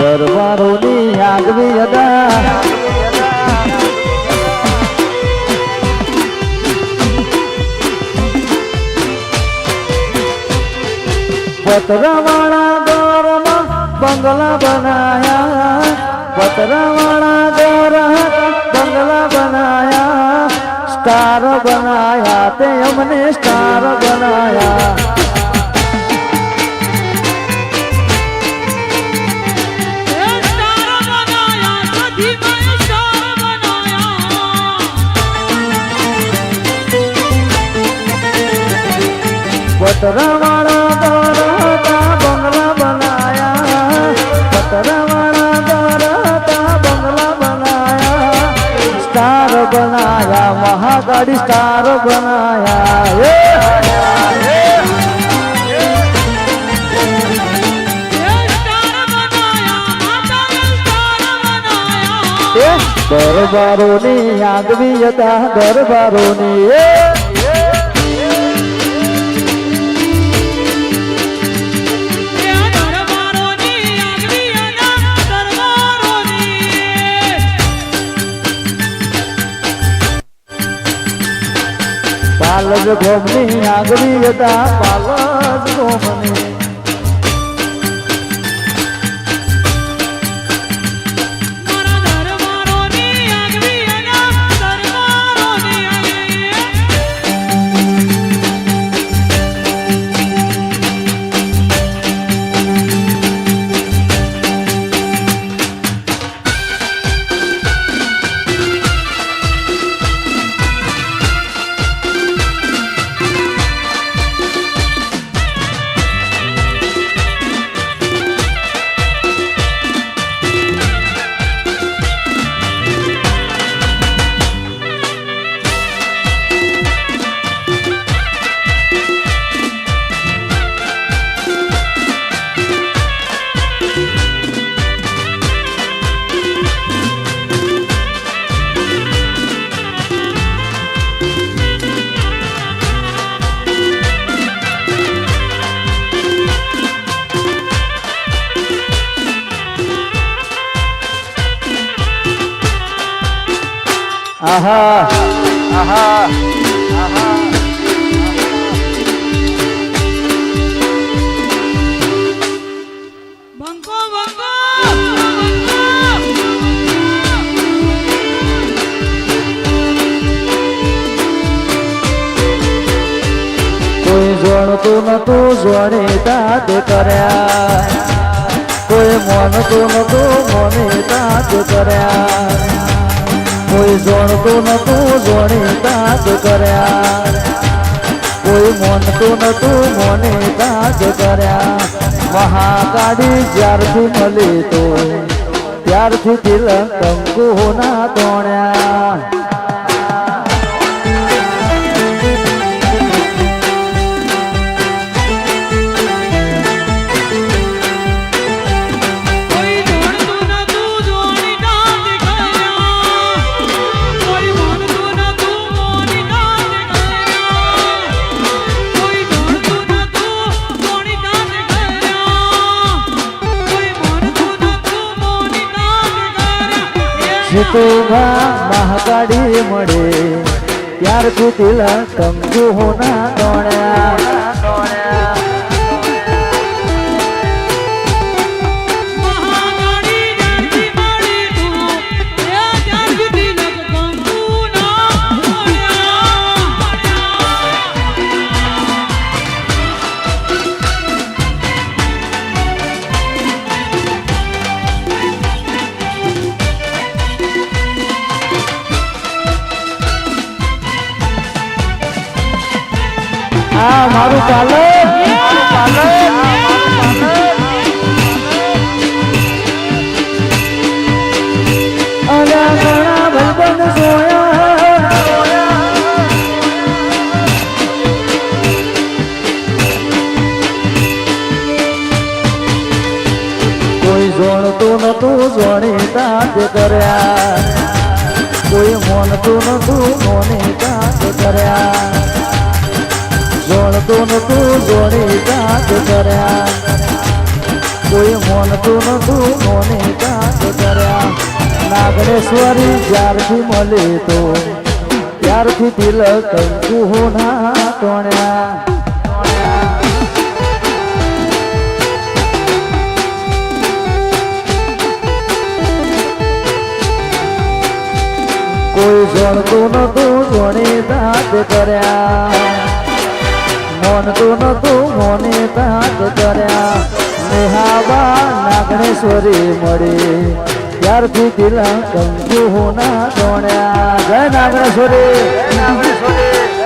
દરબારોની આગવી અદા. પતરાવાળા દોરમાં બંગલા બનાયા. પતરાવાળા દોર બંગલા બનાયા. સ્ટાર બનાયા તે અમને સ્ટાર બનાયા. પતરાવાળા મહાગાડી સ્ટાર બનાયા. દરબારોની આગવી હતા દરબારોની. એ પાલજ ગોમની આગવી હતા પાલજ ગોમની. આહા. આહા બંકો બંકો. કોઈ જોણતું નતું જોણી તાત કર્યા. કોઈ મોનતું નતું મને તાત કર્યા. જોણતું નતું, જોણી તાત કર્યા. કોઈ મોનતું નતું, મને તાત કર્યા. મહાકાળી જ્યારથી મળી તો, ત્યારથી દિલ કંકુ ના તોણ્યા. સીતુભા મહાકાળી મળે. ત્યાર સુધી કંકુ હોના દોણ્યા આ મારું ચાલે કોઈ જોણતું નતું જોણી તાત કર્યા. કોઈ મોનતું નતું મોની જોણતું નતું જોણી તાત કર્યા. કોઈ મોનતું નતું મોને કાંત કર્યા. નાગણેશ્વરી જ્યારથી મળે તો, ત્યારથી તિલક કંકુ હોના તોણ્યા કોઈ જણતું નતું જોડે દાંત કર્યા. મોનતું નતું, મોને દાંત કર્યા. નેહાબા નાગણેશ્વરી મળી. ત્યારથી તિલક કંકુ હોના તોણ્યા જય નાગણેશ્વરી. નાગણેશ્વરી.